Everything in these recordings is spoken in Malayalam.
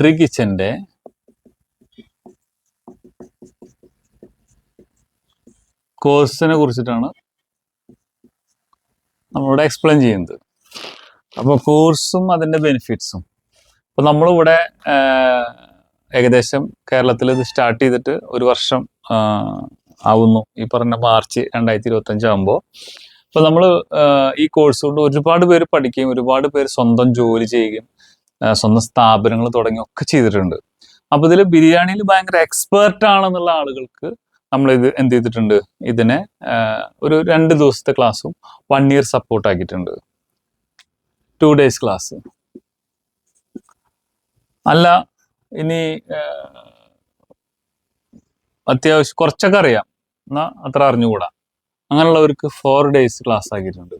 കൺട്രി കിച്ചന്റെ കോഴ്സിനെ കുറിച്ചിട്ടാണ് നമ്മളിവിടെ എക്സ്പ്ലെയിൻ ചെയ്യുന്നത്. അപ്പോൾ കോഴ്സും അതിന്റെ ബെനിഫിറ്റ്സും അപ്പോൾ നമ്മളിവിടെ ഏകദേശം കേരളത്തിൽ ഇത് സ്റ്റാർട്ട് ചെയ്തിട്ട് ഒരു വർഷം ആവുന്നു. ഈ പറഞ്ഞ മാർച്ച് രണ്ടായിരത്തി ഇരുപത്തഞ്ച് ആകുമ്പോൾ അപ്പോൾ നമ്മൾ ഈ കോഴ്സ് കൊണ്ട് ഒരുപാട് പേര് പഠിക്കുകയും ഒരുപാട് പേര് സ്വന്തം ജോലി ചെയ്യുകയും സ്വന്തം സ്ഥാപനങ്ങൾ തുടങ്ങി ഒക്കെ ചെയ്തിട്ടുണ്ട്. അപ്പൊ ഇതിൽ ബിരിയാണിയിൽ ഭയങ്കര എക്സ്പേർട്ട് ആണെന്നുള്ള ആളുകൾക്ക് നമ്മൾ ഇത് എന്ത് ചെയ്തിട്ടുണ്ട്? ഇതിനെ ഒരു രണ്ട് ദിവസത്തെ ക്ലാസ്സും വൺ ഇയർ സപ്പോർട്ട് ആക്കിയിട്ടുണ്ട്. ടു ഡേയ്സ് ക്ലാസ് അല്ല ഇനി അത്യാവശ്യം കുറച്ചൊക്കെ അറിയാം. എന്നാ അത്ര അറിഞ്ഞുകൂടാ. അങ്ങനെയുള്ളവർക്ക് ഫോർ ഡേയ്സ് ക്ലാസ് ആക്കിയിട്ടുണ്ട്.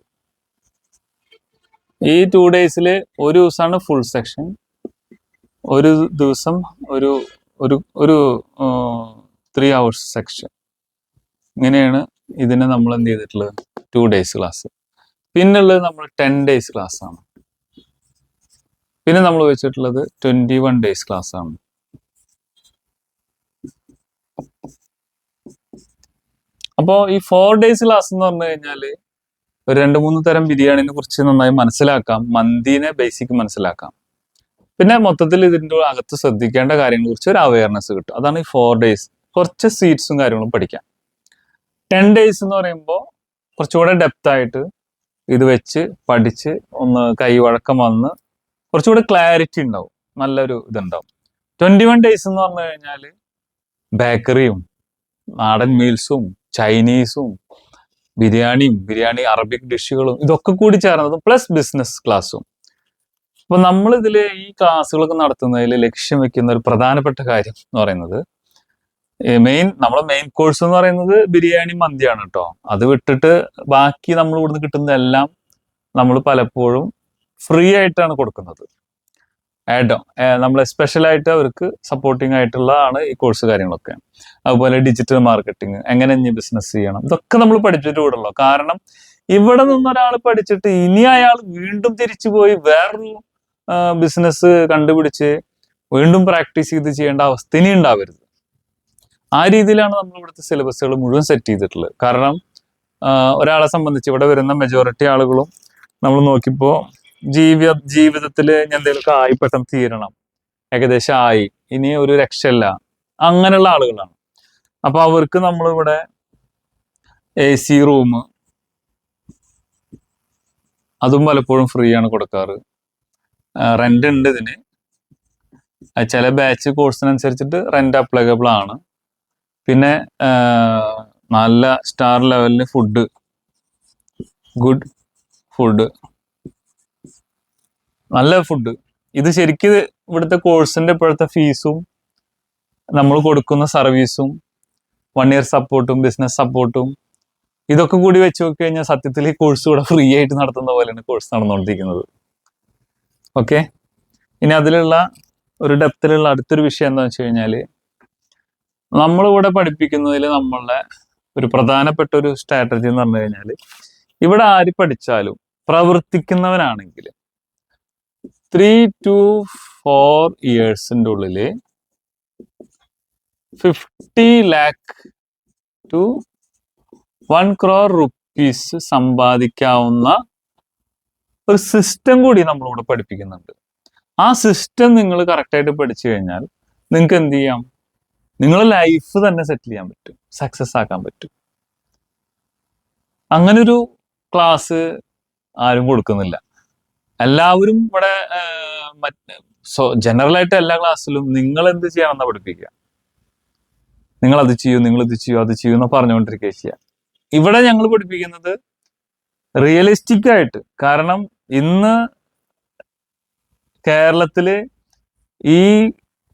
ഈ ടു ഡേയ്സിൽ ഒരു ദിവസമാണ് ഫുൾ സെക്ഷൻ ഒരു ദിവസം ഒരു ഒരു ഒരു ത്രീ അവേഴ്സ് സെക്ഷൻ ഇങ്ങനെയാണ് ഇതിനെ നമ്മൾ എന്ത് ചെയ്തിട്ടുള്ളത്? ടു ഡേയ്സ് ക്ലാസ് പിന്നുള്ളത് നമ്മൾ ടെൻ ഡേയ്സ് ക്ലാസ് ആണ്. പിന്നെ നമ്മൾ വെച്ചിട്ടുള്ളത് ട്വന്റി വൺ ഡേയ്സ് ക്ലാസ് ആണ്. അപ്പോൾ ഈ ഫോർ ഡേയ്സ് ക്ലാസ് എന്ന് പറഞ്ഞു കഴിഞ്ഞാൽ ഒരു രണ്ട് മൂന്ന് തരം ബിരിയാണിനെ കുറിച്ച് നന്നായി മനസ്സിലാക്കാം. മന്തിനെ ബേസിക് മനസ്സിലാക്കാം. പിന്നെ മൊത്തത്തിൽ ഇതിന്റെ അകത്ത് ശ്രദ്ധിക്കേണ്ട കാര്യങ്ങളെ കുറിച്ച് ഒരു അവയർനെസ് കിട്ടും. അതാണ് ഈ ഫോർ ഡേയ്സ് കുറച്ച് സീറ്റ്സും കാര്യങ്ങളും പഠിക്കാം. ടെൻ ഡേയ്സ് എന്ന് പറയുമ്പോൾ കുറച്ചുകൂടെ ഡെപ്ത് ആയിട്ട് ഇത് വെച്ച് പഠിച്ച് ഒന്ന് കൈവഴക്കം വന്ന് കുറച്ചുകൂടെ ക്ലാരിറ്റി ഉണ്ടാവും. നല്ലൊരു ഇതുണ്ടാവും. ട്വന്റി വൺ ഡേയ്സ് എന്ന് പറഞ്ഞു കഴിഞ്ഞാൽ ബേക്കറിയും നാടൻ മീൽസും ചൈനീസും ബിരിയാണിയും ബിരിയാണി അറബിക് ഡിഷുകളും ഇതൊക്കെ കൂടി ചേർന്നതും പ്ലസ് ബിസിനസ് ക്ലാസ്സും അപ്പൊ നമ്മൾ ഇതിൽ ഈ ക്ലാസ്സുകളൊക്കെ നടത്തുന്നതിൽ ലക്ഷ്യം വെക്കുന്ന ഒരു പ്രധാനപ്പെട്ട കാര്യം എന്ന് പറയുന്നത് മെയിൻ നമ്മളെ മെയിൻ കോഴ്സ് എന്ന് പറയുന്നത് ബിരിയാണി മന്തിയാണ് കേട്ടോ അത് വിട്ടിട്ട് ബാക്കി നമ്മൾ ഇവിടുന്ന് കിട്ടുന്നതെല്ലാം നമ്മൾ പലപ്പോഴും ഫ്രീ ആയിട്ടാണ് കൊടുക്കുന്നത്. ആഡോ നമ്മൾ സ്പെഷ്യലായിട്ട് അവർക്ക് സപ്പോർട്ടിങ് ആയിട്ടുള്ളതാണ് ഈ കോഴ്സ് കാര്യങ്ങളൊക്കെ. അതുപോലെ ഡിജിറ്റൽ മാർക്കറ്റിംഗ് എങ്ങനെ ഇനി ബിസിനസ് ചെയ്യണം? ഇതൊക്കെ നമ്മൾ പഠിച്ചിട്ട് കൂടുള്ളൂ കാരണം ഇവിടെ നിന്ന് ഒരാൾ പഠിച്ചിട്ട് ഇനി അയാൾ വീണ്ടും തിരിച്ചു പോയി വേറൊരു ബിസിനസ് കണ്ടുപിടിച്ച് വീണ്ടും പ്രാക്ടീസ് ചെയ്ത് ചെയ്യേണ്ട അവസ്ഥ ഇനി ഉണ്ടാവരുത്. ആ രീതിയിലാണ് നമ്മൾ ഇവിടുത്തെ സിലബസുകൾ മുഴുവൻ സെറ്റ് ചെയ്തിട്ടുള്ളത്. കാരണം ഒരാളെ സംബന്ധിച്ച് ഇവിടെ വരുന്ന മെജോറിറ്റി ആളുകളും നമ്മൾ നോക്കിയപ്പോൾ ജീവിത ജീവിതത്തിൽ എന്തെങ്കിലും ആയി പെട്ടെന്ന് തീരണം. ഏകദേശം ആയി. ഇനി ഒരു രക്ഷയില്ല. അങ്ങനെയുള്ള ആളുകളാണ്. അപ്പൊ അവർക്ക് നമ്മളിവിടെ എ സി റൂം അതും പലപ്പോഴും ഫ്രീ ആണ് കൊടുക്കാറ് റെന്റ് ഉണ്ട് ഇതിന്. ചില ബാച്ച് കോഴ്സിനനുസരിച്ചിട്ട് റെന്റ് അപ്ലൈക്കബിൾ ആണ്. പിന്നെ നല്ല സ്റ്റാർ ലെവലിൽ ഫുഡ് ഗുഡ് ഫുഡ് നല്ല ഫുഡ് ഇത് ശരിക്കും ഇവിടുത്തെ കോഴ്സിന്റെ ഇപ്പോഴത്തെ ഫീസും നമ്മൾ കൊടുക്കുന്ന സർവീസും വൺ ഇയർ സപ്പോർട്ടും ബിസിനസ് സപ്പോർട്ടും ഇതൊക്കെ കൂടി വെച്ച് നോക്കി കഴിഞ്ഞാൽ സത്യത്തിൽ ഈ കോഴ്സ് കൂടെ ഫ്രീ ആയിട്ട് നടത്തുന്ന പോലെയാണ് കോഴ്സ് നടന്നുകൊണ്ടിരിക്കുന്നത്. ഓക്കെ ഇനി അതിലുള്ള ഒരു ഡെപ്തിലുള്ള അടുത്തൊരു വിഷയം എന്താണെന്ന് വെച്ച് കഴിഞ്ഞാൽ നമ്മളിവിടെ പഠിപ്പിക്കുന്നതിൽ നമ്മളുടെ ഒരു പ്രധാനപ്പെട്ട ഒരു സ്ട്രാറ്റജി എന്ന് പറഞ്ഞു കഴിഞ്ഞാൽ ഇവിടെ ആര് പഠിച്ചാലും പ്രവർത്തിക്കുന്നവനാണെങ്കിൽ ത്രീ ടു ഫോർ ഇയേഴ്സിന്റെ ഉള്ളിൽ fifty lakh to one crore rupees സമ്പാദിക്കാവുന്ന ഒരു സിസ്റ്റം കൂടി നമ്മളിവിടെ പഠിപ്പിക്കുന്നുണ്ട്. ആ സിസ്റ്റം നിങ്ങൾ കറക്റ്റായിട്ട് പഠിച്ചു കഴിഞ്ഞാൽ നിങ്ങൾക്ക് എന്ത് ചെയ്യാം? നിങ്ങളെ ലൈഫ് തന്നെ സെറ്റിൽ ചെയ്യാൻ പറ്റും. സക്സസ് ആക്കാൻ പറ്റും. അങ്ങനൊരു ക്ലാസ് ആരും കൊടുക്കുന്നില്ല. എല്ലാവരും ഇവിടെ സോ ജനറൽ ആയിട്ട് എല്ലാ ക്ലാസ്സിലും നിങ്ങൾ എന്ത് ചെയ്യണമെന്നാ പഠിപ്പിക്കുക? നിങ്ങൾ അത് ചെയ്യൂ നിങ്ങൾ ഇത് ചെയ്യൂ അത് ചെയ്യൂ എന്ന് പറഞ്ഞുകൊണ്ടിരിക്കുക ചെയ്യുക ഇവിടെ ഞങ്ങൾ പഠിപ്പിക്കുന്നത് റിയലിസ്റ്റിക് ആയിട്ട് കാരണം ഇന്ന് കേരളത്തിൽ ഈ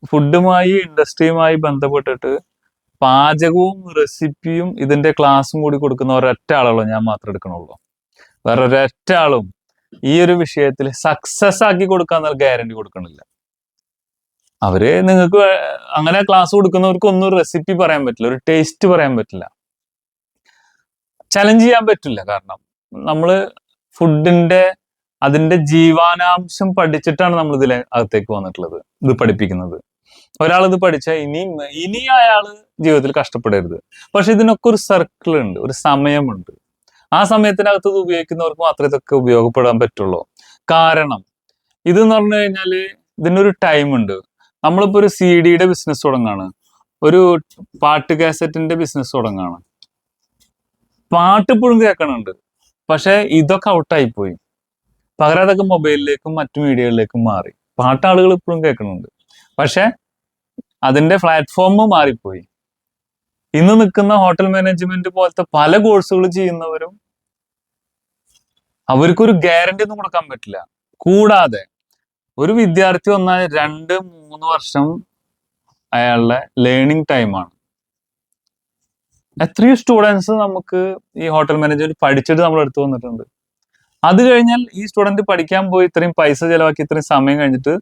ഫുഡുമായി ഇൻഡസ്ട്രിയുമായി ബന്ധപ്പെട്ടിട്ട് പാചകവും റെസിപ്പിയും ഇതിന്റെ ക്ലാസ്സും കൂടി കൊടുക്കുന്ന ഒരൊറ്റ ആളുള്ളൂ ഞാൻ മാത്രം എടുക്കണുള്ളൂ. വേറെ ഒരൊറ്റ ആളും ഈ ഒരു വിഷയത്തിൽ സക്സസ് ആക്കി കൊടുക്കാൻ ഗ്യാരണ്ടി കൊടുക്കണില്ല. അവർ നിങ്ങൾക്ക് അങ്ങനെ ക്ലാസ് കൊടുക്കുന്നവർക്ക് ഒന്നും റെസിപ്പി പറയാൻ പറ്റില്ല ഒരു ടേസ്റ്റ് പറയാൻ പറ്റില്ല. ചലഞ്ച് ചെയ്യാൻ പറ്റില്ല കാരണം നമ്മൾ ഫുഡിന്റെ അതിന്റെ ജീവാനാംശം പഠിച്ചിട്ടാണ് നമ്മൾ ഇതിൽ അകത്തേക്ക് വന്നിട്ടുള്ളത് ഇത് പഠിപ്പിക്കുന്നത്. ഒരാൾ ഇത് പഠിച്ചാൽ ഇനി ഇനി അയാൾ ജീവിതത്തിൽ കഷ്ടപ്പെടരുത്. പക്ഷെ ഇതിനൊക്കെ ഒരു സർക്കിൾ ഉണ്ട് ഒരു സമയമുണ്ട്. ആ സമയത്തിനകത്ത് ഇത് ഉപയോഗിക്കുന്നവർക്ക് മാത്രമേ ഇതൊക്കെ ഉപയോഗപ്പെടാൻ പറ്റുള്ളൂ. കാരണം ഇതെന്ന് പറഞ്ഞു കഴിഞ്ഞാൽ ഇതിനൊരു ടൈം ഉണ്ട്. നമ്മളിപ്പോ ഒരു സി ഡിയുടെ ബിസിനസ് തുടങ്ങാണ്. ഒരു പാട്ട് കാസറ്റിന്റെ ബിസിനസ് തുടങ്ങാണ്. പാട്ട് ഇപ്പോഴും കേൾക്കണുണ്ട്. പക്ഷെ ഇതൊക്കെ ഔട്ടായി പോയി പകരം അതൊക്കെ മൊബൈലിലേക്കും മറ്റു മീഡിയകളിലേക്കും മാറി. പാട്ട് ആളുകൾ ഇപ്പോഴും കേൾക്കുന്നുണ്ട് പക്ഷെ അതിന്റെ പ്ലാറ്റ്ഫോം മാറിപ്പോയി. ഇന്ന് നിൽക്കുന്ന ഹോട്ടൽ മാനേജ്മെന്റ് പോലത്തെ പല കോഴ്സുകൾ ചെയ്യുന്നവരും അവർക്കൊരു ഗ്യാരണ്ടി ഒന്നും കൊടുക്കാൻ പറ്റില്ല. കൂടാതെ ഒരു വിദ്യാർത്ഥി വന്നാൽ രണ്ട് മൂന്ന് വർഷം അയാളുടെ ലേണിംഗ് ടൈമാണ് എത്രയോ സ്റ്റുഡൻസ് നമുക്ക് ഈ ഹോട്ടൽ മാനേജ്മെന്റ് പഠിച്ചിട്ട് നമ്മൾ എടുത്തു വന്നിട്ടുണ്ട്. അത് കഴിഞ്ഞാൽ ഈ സ്റ്റുഡന്റ് പഠിക്കാൻ പോയി ഇത്രയും പൈസ ചെലവാക്കി ഇത്രയും സമയം കഴിഞ്ഞിട്ട്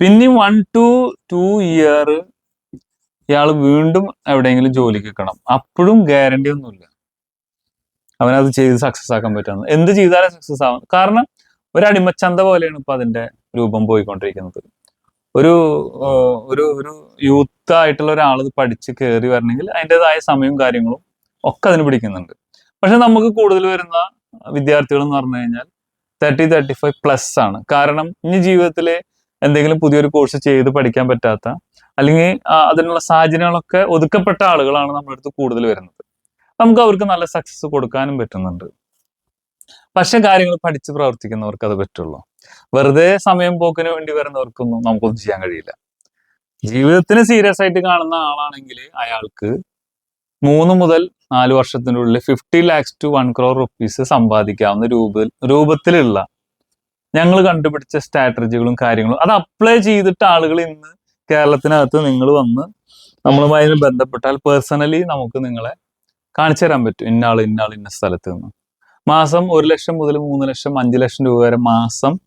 പിന്നെ വൺ ടു ടു ഇയർ ഇയാൾ വീണ്ടും എവിടെയെങ്കിലും ജോലിക്ക് കിട്ടണം അപ്പോഴും ഗ്യാരണ്ടി ഒന്നുമില്ല. അവനത് ചെയ്ത് സക്സസ് ആക്കാൻ പറ്റുന്നത് എന്ത് ചെയ്താലും സക്സസ് ആവും. കാരണം ഒരു അടിമച്ചന്ത പോലെയാണ് ഇപ്പൊ അതിന്റെ രൂപം പോയിക്കൊണ്ടിരിക്കുന്നത്. ഒരു ഒരു ഒരു യൂത്ത് ആയിട്ടുള്ള ഒരാൾ പഠിച്ച് കയറി വരണമെങ്കിൽ അതിന്റെതായ സമയവും കാര്യങ്ങളും ഒക്കെ അതിന് പിടിക്കുന്നുണ്ട്. പക്ഷെ നമുക്ക് കൂടുതൽ വരുന്ന വിദ്യാർത്ഥികൾ എന്ന് പറഞ്ഞു കഴിഞ്ഞാൽ തേർട്ടി തേർട്ടി ഫൈവ് പ്ലസ് ആണ്. കാരണം ഇനി ജീവിതത്തിലെ എന്തെങ്കിലും പുതിയൊരു കോഴ്സ് ചെയ്ത് പഠിക്കാൻ പറ്റാത്ത അല്ലെങ്കിൽ അതിനുള്ള സാഹചര്യങ്ങളൊക്കെ ഒതുക്കപ്പെട്ട ആളുകളാണ് നമ്മുടെ അടുത്ത് കൂടുതൽ വരുന്നത്. നമുക്ക് അവർക്ക് നല്ല സക്സസ് കൊടുക്കാനും പറ്റുന്നുണ്ട്. പക്ഷെ കാര്യങ്ങൾ പഠിച്ച് പ്രവർത്തിക്കുന്നവർക്ക് അത് പറ്റുള്ളൂ. വെറുതെ സമയം പോക്കിന് വേണ്ടി വരുന്നവർക്കൊന്നും നമുക്കൊന്നും ചെയ്യാൻ കഴിയില്ല. ജീവിതത്തിന് സീരിയസ് ആയിട്ട് കാണുന്ന ആളാണെങ്കിൽ അയാൾക്ക് മൂന്ന് മുതൽ നാല് വർഷത്തിനുള്ളിൽ fifty lakhs to one crore rupees സമ്പാദിക്കാവുന്ന രൂപ രൂപത്തിലുള്ള ഞങ്ങൾ കണ്ടുപിടിച്ച സ്ട്രാറ്റജികളും കാര്യങ്ങളും അത് അപ്ലൈ ചെയ്തിട്ട് ആളുകൾ ഇന്ന് കേരളത്തിനകത്ത് നിങ്ങൾ വന്ന് നമ്മളുമായി ബന്ധപ്പെട്ടാൽ പേഴ്സണലി നമുക്ക് നിങ്ങളെ കാണിച്ചു തരാൻ പറ്റും. ഇന്നാൾ ഇന്നാൾ ഇന്ന സ്ഥലത്ത് നിന്ന്. മാസം ഒരു ലക്ഷം മുതൽ മൂന്ന് ലക്ഷം അഞ്ച് ലക്ഷം രൂപ വരെ മാസം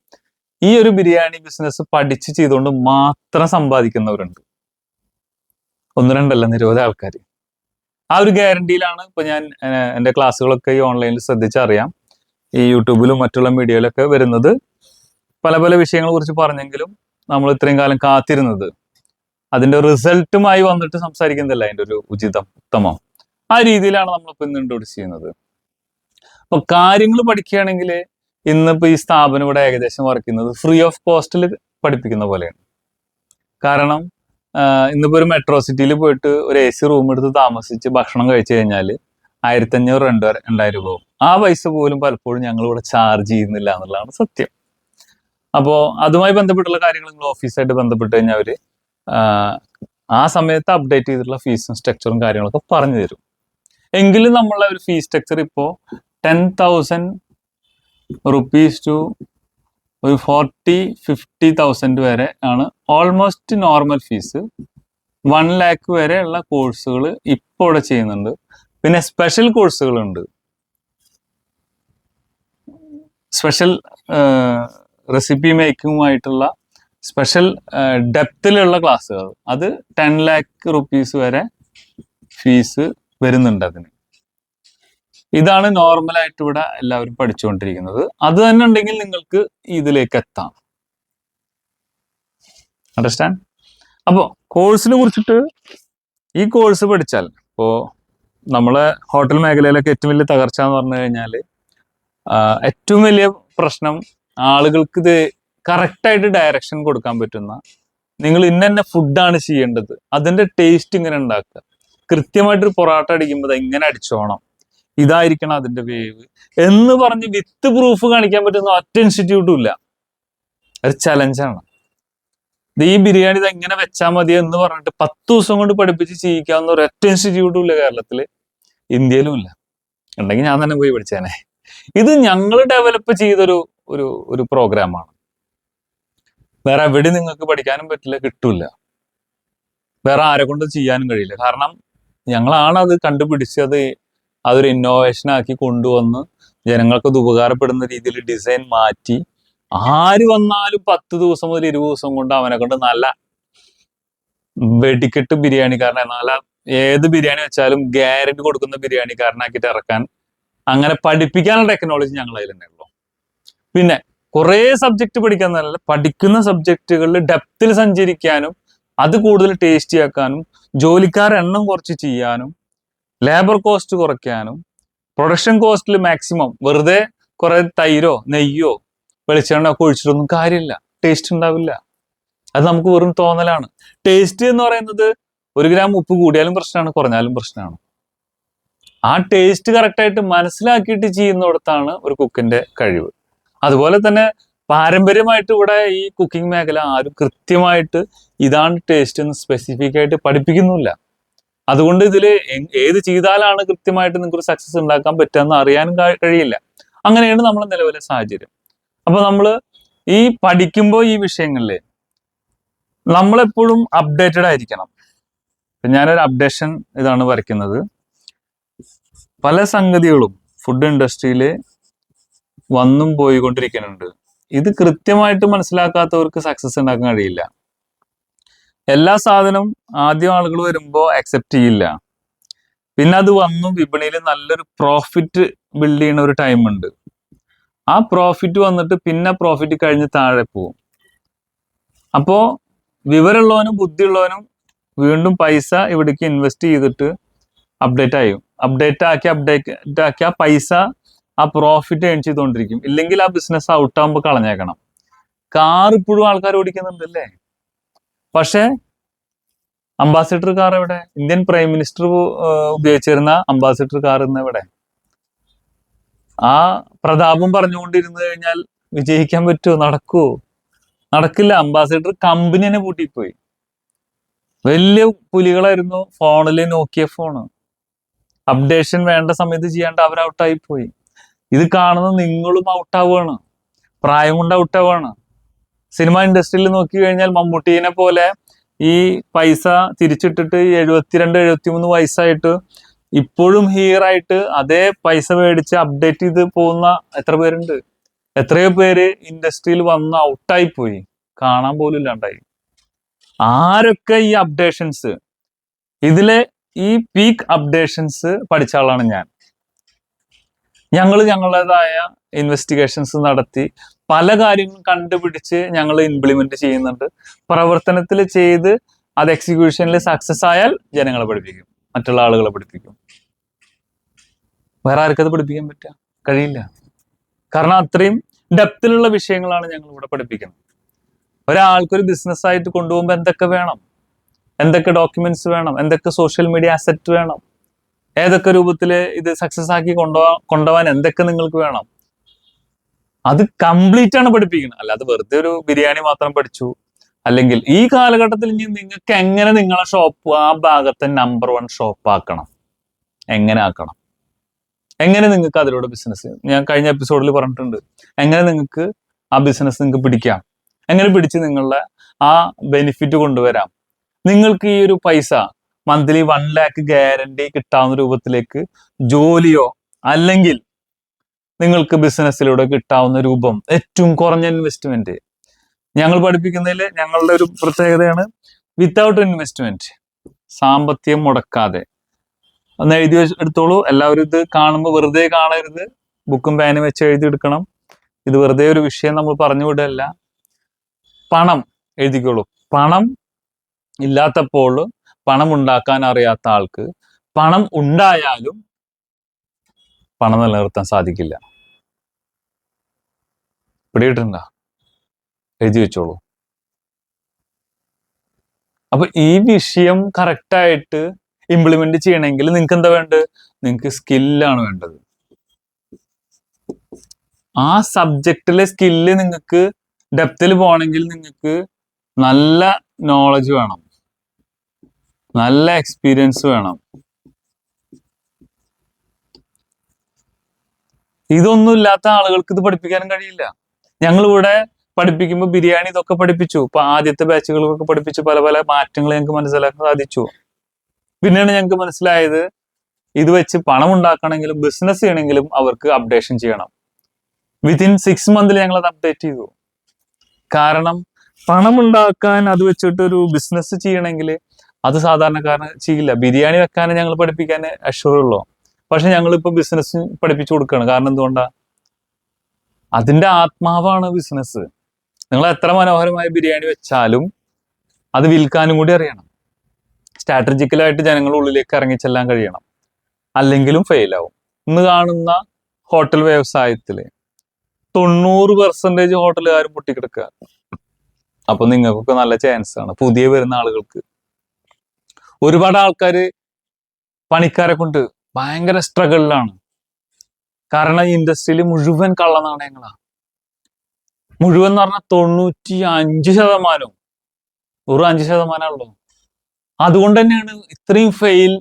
ഈ ഒരു ബിരിയാണി ബിസിനസ് പഠിച്ച് ചെയ്തുകൊണ്ട് മാത്രം സമ്പാദിക്കുന്നവരുണ്ട്. ഒന്ന് രണ്ടല്ല നിരവധി ആൾക്കാർ ആ ഒരു ഗ്യാരണ്ടിയിലാണ് ഇപ്പൊ ഞാൻ എന്റെ ക്ലാസ്സുകളൊക്കെ ഈ ഓൺലൈനിൽ ശ്രദ്ധിച്ചറിയാം. ഈ യൂട്യൂബിലും മറ്റുള്ള മീഡിയയിലൊക്കെ വരുന്നത്. പല പല വിഷയങ്ങളെ കുറിച്ച് പറഞ്ഞെങ്കിലും നമ്മൾ ഇത്രയും കാലം കാത്തിരുന്നത്. അതിന്റെ റിസൾട്ടുമായി വന്നിട്ട് സംസാരിക്കുന്നതല്ല അതിന്റെ ഒരു ഉചിതം ഉത്തമം. ആ രീതിയിലാണ് നമ്മളിപ്പോ ഇന്ന് ഇൻട്രോഡ്യൂസ് ചെയ്യുന്നത്. അപ്പൊ കാര്യങ്ങൾ പഠിക്കുകയാണെങ്കിൽ ഇന്നിപ്പോ ഈ സ്ഥാപനം ഇവിടെ ഏകദേശം വർക്ക് ചെയ്യുന്നത് ഫ്രീ ഓഫ് കോസ്റ്റിൽ പഠിപ്പിക്കുന്ന പോലെയാണ്. കാരണം ഇന്നിപ്പോ ഒരു മെട്രോ സിറ്റിയിൽ പോയിട്ട് ഒരു എ സി റൂം എടുത്ത് താമസിച്ച് ഭക്ഷണം കഴിച്ചു കഴിഞ്ഞാൽ ആയിരത്തി അഞ്ഞൂറ് രണ്ട് രണ്ടായിരം രൂപ ആ പൈസ പോലും പലപ്പോഴും ഞങ്ങൾ ഇവിടെ ചാർജ് ചെയ്യുന്നില്ല എന്നുള്ളതാണ് സത്യം. അപ്പോൾ അതുമായി ബന്ധപ്പെട്ടുള്ള കാര്യങ്ങൾ നിങ്ങൾ ഓഫീസായിട്ട് ബന്ധപ്പെട്ട് കഴിഞ്ഞാൽ ആഹ് ആ സമയത്ത് അപ്ഡേറ്റ് ചെയ്തിട്ടുള്ള ഫീസും സ്ട്രക്ചറും കാര്യങ്ങളൊക്കെ പറഞ്ഞു തരും. എങ്കിലും നമ്മളെ ഒരു ഫീസ് സ്ട്രക്ചർ ഇപ്പോൾ ടെൻ തൗസൻഡ് റുപ്പീസ് ടു ഒരു ഫോർട്ടി ഫിഫ്റ്റി തൗസൻഡ് വരെ ആണ് almost normal fee one lakh വരെ ഉള്ള കോഴ്സുകൾ ഇപ്പോൾ ഇവിടെ ചെയ്യുന്നുണ്ട്. പിന്നെ സ്പെഷ്യൽ കോഴ്സുകളുണ്ട് സ്പെഷ്യൽ റെസിപ്പി മേക്കിങ്ങുമായിട്ടുള്ള സ്പെഷ്യൽ ഡെപ്തിലുള്ള ക്ലാസ്സുകൾ അത് ടെൻ ലാക്ക് റുപ്പീസ് വരെ ഫീസ് വരുന്നുണ്ട് അതിന്. ഇതാണ് നോർമലായിട്ട് ഇവിടെ എല്ലാവരും പഠിച്ചുകൊണ്ടിരിക്കുന്നത്. അത് തന്നെ ഉണ്ടെങ്കിൽ നിങ്ങൾക്ക് ഇതിലേക്ക് എത്താം. അണ്ടർസ്റ്റാൻഡ് അപ്പോൾ കോഴ്സിനെ കുറിച്ചിട്ട് ഈ കോഴ്സ് പഠിച്ചാൽ ഇപ്പോൾ നമ്മളെ ഹോട്ടൽ മേഖലയിലൊക്കെ ഏറ്റവും വലിയ തകർച്ച എന്ന് പറഞ്ഞു കഴിഞ്ഞാൽ ഏറ്റവും വലിയ പ്രശ്നം ആളുകൾക്ക് ഇത് കറക്റ്റായിട്ട് ഡയറക്ഷൻ കൊടുക്കാൻ പറ്റുന്ന നിങ്ങൾ ഇന്ന ഫുഡാണ് ചെയ്യേണ്ടത് അതിന്റെ ടേസ്റ്റ് ഇങ്ങനെ ഉണ്ടാക്കുക. കൃത്യമായിട്ടൊരു പൊറാട്ട അടിക്കുമ്പോൾ എങ്ങനെ അടിച്ചോണം. ഇതായിരിക്കണം അതിന്റെ വേവ്. എന്ന് പറഞ്ഞ് വിത്ത് പ്രൂഫ് കാണിക്കാൻ പറ്റുന്ന ഒറ്റ ഇൻസ്റ്റിറ്റ്യൂട്ടും ഇല്ല. ഒരു ചലഞ്ചാണ് ഈ ബിരിയാണി ഇത് എങ്ങനെ വെച്ചാൽ മതി എന്ന് പറഞ്ഞിട്ട് പത്ത് ദിവസം കൊണ്ട് പഠിപ്പിച്ച് ചെയ്യിക്കാവുന്ന ഒറ്റ ഇൻസ്റ്റിറ്റ്യൂട്ടും ഇല്ല കേരളത്തിൽ ഇന്ത്യയിലും ഇല്ല. ഉണ്ടെങ്കിൽ ഞാൻ തന്നെ പോയി പഠിച്ചേനെ. ഇത് ഞങ്ങൾ ഡെവലപ്പ് ചെയ്തൊരു ഒരു ഒരു പ്രോഗ്രാമാണ് വേറെ എവിടെ നിങ്ങൾക്ക് പഠിക്കാനും പറ്റില്ല കിട്ടൂല വേറെ ആരെ കൊണ്ട് ചെയ്യാനും കഴിയില്ല. കാരണം ഞങ്ങളാണ് അത് കണ്ടുപിടിച്ച് അത് അതൊരു ഇന്നോവേഷൻ ആക്കി കൊണ്ടുവന്ന് ജനങ്ങൾക്ക് അത് ഉപകാരപ്പെടുന്ന രീതിയിൽ ഡിസൈൻ മാറ്റി. ആര് വന്നാലും പത്ത് ദിവസം മുതൽ ഇരുപത് ദിവസം കൊണ്ട് അവനെ കൊണ്ട് നല്ല വെടിക്കെട്ട് ബിരിയാണിക്കാരനെ നല്ല ഏത് ബിരിയാണി വെച്ചാലും ഗ്യാരണ്ടി കൊടുക്കുന്ന ബിരിയാണിക്കാരനാക്കിയിട്ട് ഇറക്കാൻ. അങ്ങനെ പഠിപ്പിക്കാനുള്ള ടെക്നോളജി ഞങ്ങൾ അതിൽ തന്നെ ഉള്ളൂ പിന്നെ കുറേ സബ്ജക്റ്റ് പഠിക്കാൻ നല്ല പഠിക്കുന്ന സബ്ജക്റ്റുകളിൽ ഡെപ്തിൽ സഞ്ചരിക്കാനും അത് കൂടുതൽ ടേസ്റ്റി ആക്കാനും ജോലിക്കാർ എണ്ണം കുറച്ച് ചെയ്യാനും ലേബർ കോസ്റ്റ് കുറയ്ക്കാനും പ്രൊഡക്ഷൻ കോസ്റ്റിൽ മാക്സിമം വെറുതെ കുറെ തൈരോ നെയ്യോ വെളിച്ചെണ്ണ ഒക്കെ ഒഴിച്ചിട്ടൊന്നും കാര്യമില്ല. ടേസ്റ്റ് ഉണ്ടാവില്ല. അത് നമുക്ക് വെറും തോന്നലാണ്. ടേസ്റ്റ് എന്ന് പറയുന്നത് ഒരു ഗ്രാം ഉപ്പ് കൂടിയാലും പ്രശ്നമാണ് കുറഞ്ഞാലും പ്രശ്നമാണ്. ആ ടേസ്റ്റ് കറക്റ്റായിട്ട് മനസ്സിലാക്കിയിട്ട് ചെയ്യുന്നിടത്താണ് ഒരു കുക്കിന്റെ കഴിവ്. അതുപോലെ തന്നെ പാരമ്പര്യമായിട്ട് ഇവിടെ ഈ കുക്കിംഗ് മേഖല ആരും കൃത്യമായിട്ട് ഇതാണ് ടേസ്റ്റ് എന്ന് സ്പെസിഫിക് ആയിട്ട് പഠിപ്പിക്കുന്നില്ല അതുകൊണ്ട് ഇതിൽ ഏത് ചെയ്താലാണ് കൃത്യമായിട്ട് നിങ്ങൾക്ക് സക്സസ് ഉണ്ടാക്കാൻ പറ്റുക അറിയാനും കഴി- കഴിയില്ല. അങ്ങനെയാണ് നമ്മൾ നിലവിലെ സാഹചര്യം. അപ്പൊ നമ്മൾ ഈ പഠിക്കുമ്പോൾ ഈ വിഷയങ്ങളിൽ നമ്മളെപ്പോഴും അപ്ഡേറ്റഡ് ആയിരിക്കണം. ഞാനൊരു അപ്ഡേഷൻ ഇതാണ് വരയ്ക്കുന്നത്. പല സംഗതികളും ഫുഡ് ഇൻഡസ്ട്രിയിൽ വന്നും പോയിക്കൊണ്ടിരിക്കുന്നുണ്ട്. ഇത് കൃത്യമായിട്ട് മനസ്സിലാക്കാത്തവർക്ക് സക്സസ് ഉണ്ടാക്കാൻ കഴിയില്ല. എല്ലാ സാധനവും ആദ്യം ആളുകൾ വരുമ്പോൾ അക്സെപ്റ്റ് ചെയ്യില്ല. പിന്നെ അത് വന്നു വിപണിയിൽ നല്ലൊരു പ്രോഫിറ്റ് ബിൽഡ് ചെയ്യുന്ന ഒരു ടൈം ഉണ്ട്. ആ പ്രോഫിറ്റ് വന്നിട്ട് പിന്നെ പ്രോഫിറ്റ് കഴിഞ്ഞ് താഴെ പോവും. അപ്പോ വിവരമുള്ളവനും ബുദ്ധിയുള്ളവനും വീണ്ടും പൈസ ഇവിടേക്ക് ഇൻവെസ്റ്റ് ചെയ്തിട്ട് അപ്ഡേറ്റ് ആയും. അപ്ഡേറ്റ് ആക്കി അപ്ഡേറ്റ് ആക്കി ആ പൈസ ആ പ്രോഫിറ്റ് ഏൺ ചെയ്തുകൊണ്ടിരിക്കും. ഇല്ലെങ്കിൽ ആ ബിസിനസ് ഔട്ട് ആകുമ്പോൾ കളഞ്ഞേക്കണം. കാർ ഇപ്പോഴും ആൾക്കാർ ഓടിക്കുന്നുണ്ടല്ലേ പക്ഷേ അംബാസിഡർ കാർ എവിടെ? ഇന്ത്യൻ പ്രൈം മിനിസ്റ്റർ ഉപയോഗിച്ചിരുന്ന അംബാസിഡർ കാർ ഇന്ന് എവിടെ? ആ പ്രതാപം പറഞ്ഞുകൊണ്ടിരുന്നു കഴിഞ്ഞാൽ വിജയിക്കാൻ പറ്റുമോ നടക്കുവോ? നടക്കില്ല. അംബാസിഡർ കമ്പനി പൂട്ടിപ്പോയി. വലിയ പുലികളായിരുന്നു ഫോണിൽ നോക്കിയ ഫോണ് അപ്ഡേഷൻ വേണ്ട സമയത്ത് ചെയ്യാണ്ട് അവർ ഔട്ടായി പോയി. ഇത് കാണുന്ന നിങ്ങളും ഔട്ടാവുകയാണ് പ്രായം കൊണ്ട് ഔട്ടാവുകയാണ് സിനിമ ഇൻഡസ്ട്രിയിൽ നോക്കി കഴിഞ്ഞാൽ മമ്മൂട്ടീനെ പോലെ ഈ പൈസ തിരിച്ചിട്ടിട്ട് എഴുപത്തിരണ്ട് എഴുപത്തിമൂന്ന് വയസ്സായിട്ട് ഇപ്പോഴും ഹീറായിട്ട് അതേ പൈസ മേടിച്ച് അപ്ഡേറ്റ് ചെയ്ത് പോകുന്ന എത്ര പേരുണ്ട്? എത്രയോ പേര് ഇൻഡസ്ട്രിയിൽ വന്ന് ഔട്ടായി പോയി. കാണാൻ പോലും ഇല്ലാണ്ടായി. ആരൊക്കെ ഈ അപ്ഡേഷൻസ് ഇതിലെ ഈ പീക്ക് അപ്ഡേഷൻസ് പഠിച്ച ആളാണ് ഞാൻ. ഞങ്ങൾ ഞങ്ങളുടേതായ ഇൻവെസ്റ്റിഗേഷൻസ് നടത്തി പല കാര്യങ്ങളും കണ്ടുപിടിച്ച് ഞങ്ങൾ ഇംപ്ലിമെന്റ് ചെയ്യുന്നുണ്ട്. പ്രവർത്തനത്തിൽ ചെയ്ത് അത് എക്സിക്യൂഷനിൽ സക്സസ് ആയാൽ ജനങ്ങളെ പഠിപ്പിക്കും. മറ്റുള്ള ആളുകളെ പഠിപ്പിക്കും. വേറെ ആർക്കത് പഠിപ്പിക്കാൻ പറ്റുക? കഴിയില്ല. കാരണം അത്രയും ഡെപ്തിലുള്ള വിഷയങ്ങളാണ് ഞങ്ങൾ ഇവിടെ പഠിപ്പിക്കുന്നത്. ഒരാൾക്കൊരു ബിസിനസ് ആയിട്ട് കൊണ്ടുപോകുമ്പോൾ എന്തൊക്കെ വേണം? എന്തൊക്കെ ഡോക്യുമെന്റ്സ് വേണം? എന്തൊക്കെ സോഷ്യൽ മീഡിയ അസറ്റ് വേണം? ഏതൊക്കെ രൂപത്തിൽ ഇത് സക്സസ് ആക്കി കൊണ്ടുപോകാൻ കൊണ്ടുപോകാൻ എന്തൊക്കെ നിങ്ങൾക്ക് വേണം? അത് കംപ്ലീറ്റ് ആണ് പഠിപ്പിക്കുന്നത്. അല്ലാതെ വെറുതെ ഒരു ബിരിയാണി മാത്രം പഠിച്ചു. അല്ലെങ്കിൽ ഈ കാലഘട്ടത്തിൽ ഇനി നിങ്ങൾക്ക് എങ്ങനെ നിങ്ങളെ ഷോപ്പ് ആ ഭാഗത്തെ നമ്പർ വൺ ഷോപ്പ് ആക്കണം? എങ്ങനെ ആക്കണം? എങ്ങനെ നിങ്ങൾക്ക് അതിലൂടെ ബിസിനസ് ഞാൻ കഴിഞ്ഞ എപ്പിസോഡിൽ പറഞ്ഞിട്ടുണ്ട്. എങ്ങനെ നിങ്ങൾക്ക് ആ ബിസിനസ് നിങ്ങൾക്ക് പിടിക്കാം? എങ്ങനെ പിടിച്ച് നിങ്ങളുടെ ആ ബെനിഫിറ്റ് കൊണ്ടുവരാം? നിങ്ങൾക്ക് ഈ ഒരു പൈസ മന്ത്ലി വൺ ലാക്ക് ഗ്യാരണ്ടി കിട്ടാവുന്ന രൂപത്തിലേക്ക് ജോലിയോ അല്ലെങ്കിൽ നിങ്ങൾക്ക് ബിസിനസ്സിലൂടെ കിട്ടാവുന്ന രൂപം ഏറ്റവും കുറഞ്ഞ ഇൻവെസ്റ്റ്മെന്റ് ഞങ്ങൾ പഠിപ്പിക്കുന്നതിൽ ഞങ്ങളുടെ ഒരു പ്രത്യേകതയാണ് വിത്തൗട്ട് ഇൻവെസ്റ്റ്മെന്റ് സാമ്പത്തികം മുടക്കാതെ. ഒന്ന് എഴുതി എടുത്തോളൂ. എല്ലാവരും ഇത് കാണുമ്പോൾ വെറുതെ കാണരുത്. ബുക്കും പേനും വെച്ച് എഴുതി എടുക്കണം ഇത് വെറുതെ ഒരു വിഷയം നമ്മൾ പറഞ്ഞു വിടല്ല പണം എഴുതിക്കോളൂ. പണം ഇല്ലാത്തപ്പോൾ പണം ഉണ്ടാക്കാൻ അറിയാത്ത ആൾക്ക് പണം ഉണ്ടായാലും പണം നിലനിർത്താൻ സാധിക്കില്ല. പിടിയിട്ടുണ്ടോ എഴുതി വെച്ചോളൂ. അപ്പൊ ഈ വിഷയം കറക്റ്റായിട്ട് ഇംപ്ലിമെന്റ് ചെയ്യണമെങ്കിൽ നിങ്ങൾക്ക് എന്താ വേണ്ടത്? നിങ്ങൾക്ക് സ്കില്ലാണ് വേണ്ടത്. ആ സബ്ജക്റ്റിലെ സ്കില്ല് നിങ്ങൾക്ക് ഡെപ്തിൽ പോകണമെങ്കിൽ നിങ്ങൾക്ക് നല്ല നോളജ് വേണം. നല്ല എക്സ്പീരിയൻസ് വേണം. ഇതൊന്നും ഇല്ലാത്ത ആളുകൾക്ക് ഇത് പഠിപ്പിക്കാനും കഴിയില്ല. ഞങ്ങൾ ഇവിടെ പഠിപ്പിക്കുമ്പോൾ ബിരിയാണി ഇതൊക്കെ പഠിപ്പിച്ചു. ഇപ്പൊ ആദ്യത്തെ ബാച്ചുകളൊക്കെ പഠിപ്പിച്ചു. പല പല മാറ്റങ്ങൾ ഞങ്ങൾക്ക് മനസ്സിലാക്കാൻ സാധിച്ചു. പിന്നെയാണ് ഞങ്ങൾക്ക് മനസ്സിലായത് ഇത് വെച്ച് പണം ഉണ്ടാക്കണമെങ്കിലും ബിസിനസ് ചെയ്യണമെങ്കിലും അവർക്ക് അപ്ഡേഷൻ ചെയ്യണം. വിത്തിൻ സിക്സ് മന്തിൽ ഞങ്ങൾ അത് അപ്ഡേറ്റ് ചെയ്തു. കാരണം പണം ഉണ്ടാക്കാൻ അത് വെച്ചിട്ട് ഒരു ബിസിനസ് ചെയ്യണമെങ്കിൽ അത് സാധാരണക്കാരന് ചെയ്യില്ല. ബിരിയാണി വെക്കാൻ ഞങ്ങൾ പഠിപ്പിക്കാൻ അഷുറുള്ളൂ പക്ഷെ ഞങ്ങൾ ഇപ്പൊ ബിസിനസ് പഠിപ്പിച്ചു കൊടുക്കുകയാണ് കാരണം എന്തുകൊണ്ടാ? അതിന്റെ ആത്മാവാണ് ബിസിനസ് നിങ്ങൾ എത്ര മനോഹരമായ ബിരിയാണി വെച്ചാലും അത് വിൽക്കാനും കൂടി അറിയണം. സ്ട്രാറ്റജിക്കലായിട്ട് ജനങ്ങളുടെ ഉള്ളിലേക്ക് ഇറങ്ങിച്ചെല്ലാൻ കഴിയണം. അല്ലെങ്കിലും ഫെയിൽ ആവും. ഇന്ന് കാണുന്ന ഹോട്ടൽ വ്യവസായത്തിൽ തൊണ്ണൂറ് പെർസെന്റേജ് ഹോട്ടലുകാരും പൊട്ടിക്കിടക്കുക. അപ്പൊ നിങ്ങൾക്കൊക്കെ നല്ല ചാൻസ് ആണ്. പുതിയ വരുന്ന ആളുകൾക്ക്. ഒരുപാട് ആൾക്കാർ പണിക്കാരെ കൊണ്ട് ഭയങ്കര സ്ട്രഗിളിലാണ് കാരണം ഇൻഡസ്ട്രിയിൽ മുഴുവൻ കള്ളനാണയങ്ങളാണ് മുഴുവൻ എന്ന് പറഞ്ഞാൽ തൊണ്ണൂറ്റി അഞ്ച് ശതമാനവും ഒരു അഞ്ച് ശതമാനമുള്ളൂ അതുകൊണ്ട് തന്നെയാണ് ഇത്രയും ഫെയിൽ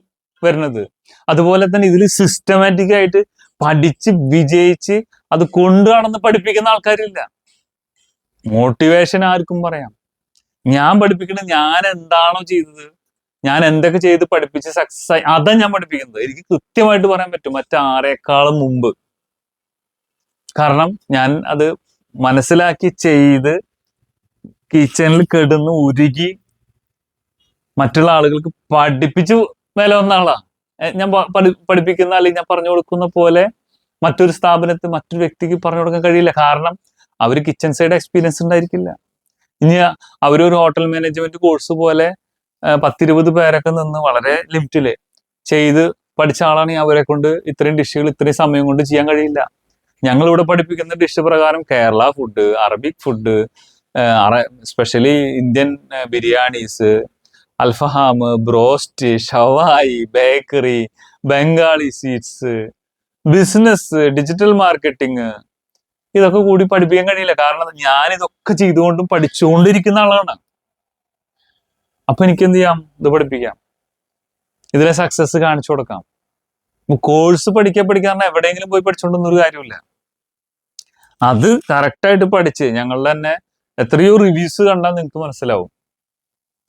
വരുന്നത്. അതുപോലെ തന്നെ ഇതിൽ സിസ്റ്റമാറ്റിക് ആയിട്ട് പഠിച്ച് വിജയിച്ച് അത് കൊണ്ടു നടന്ന് പഠിപ്പിക്കുന്ന ആൾക്കാരില്ല. മോട്ടിവേഷൻ ആർക്കും പറയാം. ഞാൻ പഠിപ്പിക്കുന്നത് ഞാൻ എന്താണോ ചെയ്തത് ഞാൻ എന്തൊക്കെ ചെയ്ത് പഠിപ്പിച്ച് സക്സസ് ആയി അതാ ഞാൻ പഠിപ്പിക്കുന്നത്. എനിക്ക് കൃത്യമായിട്ട് പറയാൻ പറ്റും മറ്റാരേക്കാളും മുമ്പ്. കാരണം ഞാൻ അത് മനസ്സിലാക്കി ചെയ്ത് കിച്ചണിൽ കെടുന്ന് ഉരുകി മറ്റുള്ള ആളുകൾക്ക് പഠിപ്പിച്ചു വില വന്ന ആളാ. ഞാൻ പഠി- പഠിപ്പിക്കുന്ന അല്ലെങ്കിൽ ഞാൻ പറഞ്ഞു കൊടുക്കുന്ന പോലെ മറ്റൊരു സ്ഥാപനത്തിൽ മറ്റൊരു വ്യക്തിക്ക് പറഞ്ഞു കൊടുക്കാൻ കഴിയില്ല. കാരണം അവർ കിച്ചൺ സൈഡ് എക്സ്പീരിയൻസ് ഉണ്ടായിരിക്കില്ല. ഇനി അവരൊരു ഹോട്ടൽ മാനേജ്മെന്റ് കോഴ്സ് പോലെ പത്തിരുപത് പേരൊക്കെ നിന്ന് വളരെ ലിമിറ്റിൽ ചെയ്ത് പഠിച്ച ആളാണ് അവരെ കൊണ്ട് ഇത്രയും ഡിഷുകൾ ഇത്രയും സമയം കൊണ്ട് ചെയ്യാൻ കഴിയില്ല. ഞങ്ങൾ ഇവിടെ പഠിപ്പിക്കുന്ന ഡിഷ് പ്രകാരം Kerala food Arabic food specially Indian biryanis alfaham broast ഷവായി bakery Bengali sweets business digital marketing ഇതൊക്കെ കൂടി പഠിപ്പിക്കാൻ കഴിയില്ല. കാരണം ഞാൻ ഇതൊക്കെ ചെയ്തുകൊണ്ടും പഠിച്ചുകൊണ്ടിരിക്കുന്ന ആളാണ്. അപ്പൊ എനിക്ക് എന്ത് ചെയ്യാം? ഇത് പഠിപ്പിക്കാം. ഇതിലെ സക്സസ് കാണിച്ചു കൊടുക്കാം. കോഴ്സ് പഠിക്കാൻ പഠിക്കാൻ എവിടെയെങ്കിലും പോയി പഠിച്ചുകൊണ്ടൊന്നും ഒരു കാര്യമില്ല അത് കറക്റ്റായിട്ട് പഠിച്ച് ഞങ്ങളുടെ തന്നെ എത്രയോ റിവ്യൂസ് കണ്ടാൽ നിങ്ങൾക്ക് മനസ്സിലാവും.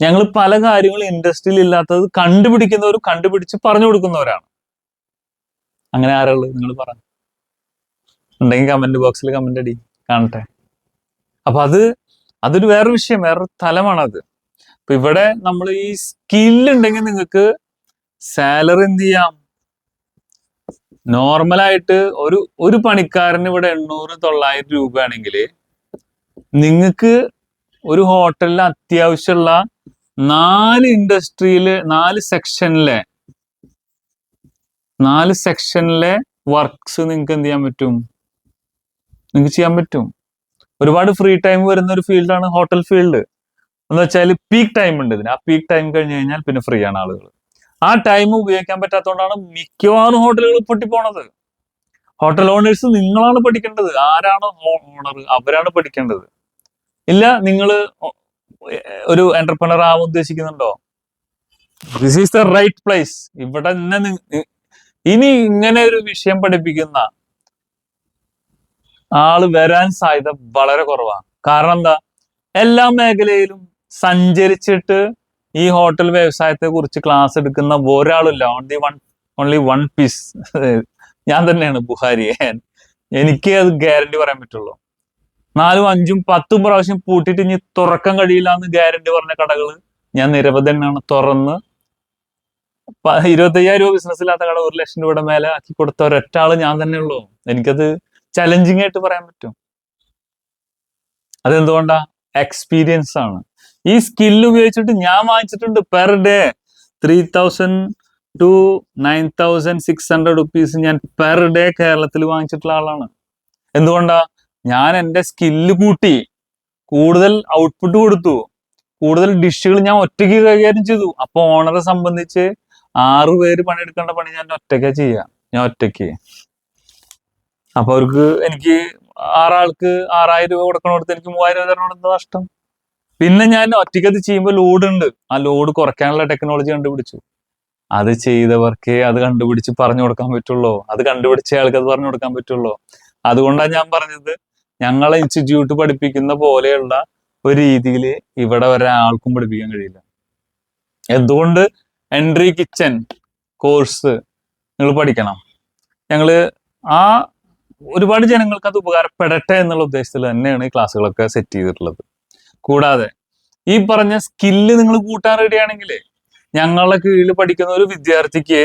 ഞങ്ങൾ പല കാര്യങ്ങളും ഇൻഡസ്ട്രിയിൽ ഇല്ലാത്തത് കണ്ടുപിടിക്കുന്നവർ കണ്ടുപിടിച്ച് പറഞ്ഞു കൊടുക്കുന്നവരാണ്. അങ്ങനെ ആരുള്ളത് നിങ്ങൾ പറ. ഉണ്ടെങ്കിൽ കമന്റ് ബോക്സിൽ കമന്റ് അടി. കാണട്ടെ. അപ്പൊ അത് അതൊരു വേറെ വിഷയം വേറൊരു തലമാണത്. അപ്പൊ ഇവിടെ നമ്മൾ ഈ സ്കിൽ ഉണ്ടെങ്കിൽ നിങ്ങൾക്ക് സാലറി എന്ത് ചെയ്യാം? നോർമലായിട്ട് ഒരു ഒരു പണിക്കാരന് ഇവിടെ എണ്ണൂറ് തൊള്ളായിരം രൂപയാണെങ്കിൽ നിങ്ങൾക്ക് ഒരു ഹോട്ടലിൽ അത്യാവശ്യമുള്ള നാല് ഇൻഡസ്ട്രിയിൽ നാല് സെക്ഷനിലെ നാല് സെക്ഷനിലെ വർക്ക്സ് നിങ്ങൾക്ക് എന്ത് ചെയ്യാൻ പറ്റും? നിങ്ങൾക്ക് ചെയ്യാൻ പറ്റും. ഒരുപാട് ഫ്രീ ടൈം വരുന്ന ഒരു ഫീൽഡാണ് ഹോട്ടൽ ഫീൽഡ് എന്ന് വെച്ചാൽ പീക്ക് ടൈം ഉണ്ട് ഇതിന്. ആ പീക്ക് ടൈം കഴിഞ്ഞ് കഴിഞ്ഞാൽ പിന്നെ ഫ്രീ ആണ് ആളുകൾ ആ ടൈം ഉപയോഗിക്കാൻ പറ്റാത്തതുകൊണ്ടാണ് മിക്കവാറും ഹോട്ടലുകൾ പൊട്ടിപ്പോണത്. ഹോട്ടൽ ഓണേഴ്സ് നിങ്ങളാണ് പഠിക്കേണ്ടത്. ആരാണ് ഓണർ അവരാണ് പഠിക്കേണ്ടത്. ഇല്ല നിങ്ങൾ ഒരു എന്റർപ്രണർ ആവാൻ ഉദ്ദേശിക്കുന്നുണ്ടോ? This is the right place ഇവിടെ തന്നെ ഇനി ഇങ്ങനെ ഒരു വിഷയം പഠിപ്പിക്കുന്ന ആൾ വരാൻ സാധ്യത വളരെ കുറവാണ്. കാരണം എന്താ? എല്ലാ മേഖലയിലും സഞ്ചരിച്ചിട്ട് ഈ ഹോട്ടൽ വ്യവസായത്തെ കുറിച്ച് ക്ലാസ് എടുക്കുന്ന ഒരാളില്ല only one only one piece ഞാൻ തന്നെയാണ് ബുഹാരി. എനിക്ക് അത് ഗ്യാരണ്ടി പറയാൻ പറ്റുള്ളൂ. നാലും അഞ്ചും പത്തും പ്രാവശ്യം പൂട്ടിയിട്ട് ഇനി തുറക്കാൻ കഴിയില്ല എന്ന് ഗ്യാരണ്ടി പറഞ്ഞ കടകൾ ഞാൻ നിരവധി തന്നെയാണ് തുറന്ന്. ഇരുപത്തയ്യായിരം രൂപ ബിസിനസ് ഇല്ലാത്ത കട ഒരു ലക്ഷം രൂപയുടെ മേലെ ആക്കി കൊടുത്ത ഒരൊറ്റ ആൾ ഞാൻ തന്നെ ഉള്ളൂ എനിക്കത് ചലഞ്ചിങ് ആയിട്ട് പറയാൻ പറ്റും. അതെന്തുകൊണ്ടാ? എക്സ്പീരിയൻസ് ആണ്. ഈ സ്കില്ല് ഉപയോഗിച്ചിട്ട് ഞാൻ വാങ്ങിച്ചിട്ടുണ്ട് per day three thousand to nine thousand six hundred rupees ഞാൻ പെർ ഡേ കേരളത്തിൽ വാങ്ങിച്ചിട്ടുള്ള ആളാണ്. എന്തുകൊണ്ടാ? ഞാൻ എന്റെ സ്കില്ല് കൂട്ടി കൂടുതൽ ഔട്ട്പുട്ട് കൊടുത്തു. കൂടുതൽ ഡിഷുകൾ ഞാൻ ഒറ്റയ്ക്ക് കൈകാര്യം ചെയ്തു. അപ്പൊ ഓണറെ സംബന്ധിച്ച് ആറു പേര് പണിയെടുക്കേണ്ട പണി ഞാൻ ഒറ്റയ്ക്കാ ചെയ്യാ. ഞാൻ ഒറ്റയ്ക്ക്. അപ്പൊ അവർക്ക് എനിക്ക് ആറാൾക്ക് ആറായിരം രൂപ കൊടുക്കണോടത്ത് എനിക്ക് മൂവായിരം രൂപ തരണം എന്താ നഷ്ടം? പിന്നെ ഞാൻ ഒറ്റയ്ക്കത് ചെയ്യുമ്പോൾ ലോഡ് ഉണ്ട്. ആ ലോഡ് കുറയ്ക്കാനുള്ള ടെക്നോളജി കണ്ടുപിടിച്ചു. അത് ചെയ്തവർക്കേ അത് കണ്ടുപിടിച്ച് പറഞ്ഞു കൊടുക്കാൻ പറ്റുള്ളൂ. അത് കണ്ടുപിടിച്ച ആൾക്ക് അത് പറഞ്ഞു കൊടുക്കാൻ പറ്റുള്ളൂ. അതുകൊണ്ടാണ് ഞാൻ പറഞ്ഞത്. ഞങ്ങളെ ഇൻസ്റ്റിറ്റ്യൂട്ട് പഠിപ്പിക്കുന്ന പോലെയുള്ള ഒരു രീതിയിൽ ഇവിടെ ഒരാൾക്കും പഠിപ്പിക്കാൻ കഴിയില്ല. എന്തുകൊണ്ട് എൻട്രി കിച്ചൺ കോഴ്സ് നിങ്ങൾ പഠിക്കണം? ഞങ്ങൾ ആ ഒരുപാട് ജനങ്ങൾക്ക് അത് ഉപകാരപ്പെടട്ടെ എന്നുള്ള ഉദ്ദേശത്തിൽ തന്നെയാണ് ഈ ക്ലാസ്സുകളൊക്കെ സെറ്റ് ചെയ്തിട്ടുള്ളത്. കൂടാതെ ഈ പറഞ്ഞ സ്കില്ല് നിങ്ങൾ കൂട്ടാൻ റെഡിയാണെങ്കിൽ ഞങ്ങളുടെ കീഴിൽ പഠിക്കുന്ന ഒരു വിദ്യാർത്ഥിക്ക്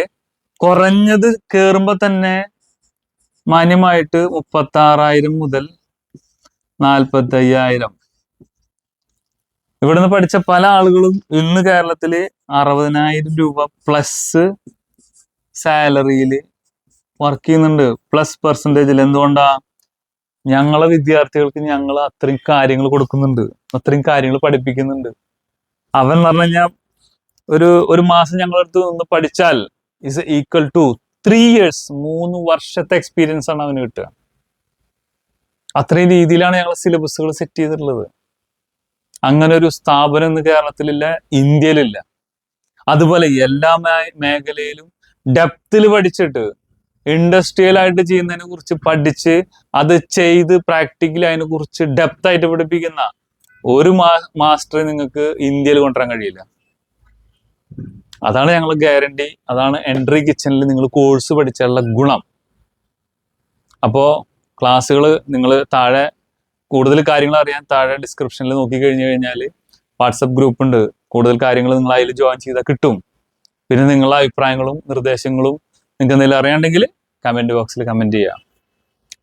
കുറഞ്ഞത് കയറുമ്പോൾ തന്നെ മാന്യമായിട്ട് മുപ്പത്തി ആറായിരം മുതൽ നാൽപ്പത്തി അയ്യായിരം ഇവിടുന്ന് പഠിച്ച പല ആളുകളും ഇന്ന് കേരളത്തിൽ അറുപതിനായിരം രൂപ പ്ലസ് സാലറിയിൽ വർക്ക് ചെയ്യുന്നുണ്ട്. പ്ലസ് പെർസെന്റേജിൽ എന്തുകൊണ്ടാ ഞങ്ങളെ വിദ്യാർത്ഥികൾക്ക് ഞങ്ങൾ അത്രയും കാര്യങ്ങൾ കൊടുക്കുന്നുണ്ട്. അത്രയും കാര്യങ്ങൾ പഠിപ്പിക്കുന്നുണ്ട്. അവൻ പറഞ്ഞു കഴിഞ്ഞാൽ ഒരു ഒരു മാസം ഞങ്ങളുടെ അടുത്ത് നിന്ന് പഠിച്ചാൽ is equal to three years മൂന്ന് വർഷത്തെ എക്സ്പീരിയൻസ് ആണ് അവന് കിട്ടുക. അത്രയും രീതിയിലാണ് ഞങ്ങൾ സിലബസുകൾ സെറ്റ് ചെയ്തിട്ടുള്ളത്. അങ്ങനെ ഒരു സ്ഥാപനം ഇന്ന് കേരളത്തിലില്ല ഇന്ത്യയിലില്ല. അതുപോലെ എല്ലാ മേഖലയിലും ഡെപ്തിൽ പഠിച്ചിട്ട് ഇൻഡസ്ട്രിയൽ ആയിട്ട് ചെയ്യുന്നതിനെ കുറിച്ച് പഠിച്ച് അത് ചെയ്ത് പ്രാക്ടിക്കലി അതിനെ കുറിച്ച് ഡെപ്ത് ആയിട്ട് പഠിപ്പിക്കുന്ന ഒരു മാസ്റ്റർ നിങ്ങൾക്ക് ഇന്ത്യയിൽ കൊണ്ടുവരാൻ കഴിയില്ല. അതാണ് ഞങ്ങൾ ഗ്യാരണ്ടി അതാണ് എൻട്രി കിച്ചണിൽ നിങ്ങൾ കോഴ്സ് പഠിച്ചുള്ള ഗുണം. അപ്പോൾ ക്ലാസ്സുകൾ നിങ്ങൾ താഴെ കൂടുതൽ കാര്യങ്ങൾ അറിയാൻ താഴെ ഡിസ്ക്രിപ്ഷനിൽ നോക്കി കഴിഞ്ഞു കഴിഞ്ഞാൽ വാട്സപ്പ് ഗ്രൂപ്പ് ഉണ്ട്. കൂടുതൽ കാര്യങ്ങൾ നിങ്ങൾ അതിൽ ജോയിൻ ചെയ്താൽ കിട്ടും. പിന്നെ നിങ്ങളുടെ അഭിപ്രായങ്ങളും നിർദ്ദേശങ്ങളും നിങ്ങൾക്ക് എന്തെങ്കിലും അറിയാണ്ടെങ്കിൽ കമന്റ് ബോക്സിൽ കമന്റ് ചെയ്യുക.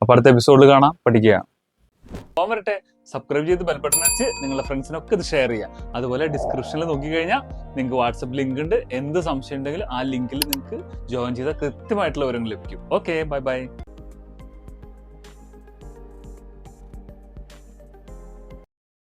അപ്പോൾ അടുത്ത എപ്പിസോഡിൽ കാണാം. പഠിക്കുക. സബ്സ്ക്രൈബ് ചെയ്ത് ബെൽബട്ടൺ വെച്ച് നിങ്ങളുടെ ഫ്രണ്ട്സിനൊക്കെ ഇത് ഷെയർ ചെയ്യുക. അതുപോലെ ഡിസ്ക്രിപ്ഷനിൽ നോക്കിക്കഴിഞ്ഞാൽ നിങ്ങൾക്ക് വാട്സപ്പ് ലിങ്ക് ഉണ്ട്. എന്ത് സംശയം ഉണ്ടെങ്കിലും ആ ലിങ്കിൽ നിങ്ങൾക്ക് ജോയിൻ ചെയ്താൽ കൃത്യമായിട്ടുള്ള വിവരങ്ങൾ ലഭിക്കും. Okay bye bye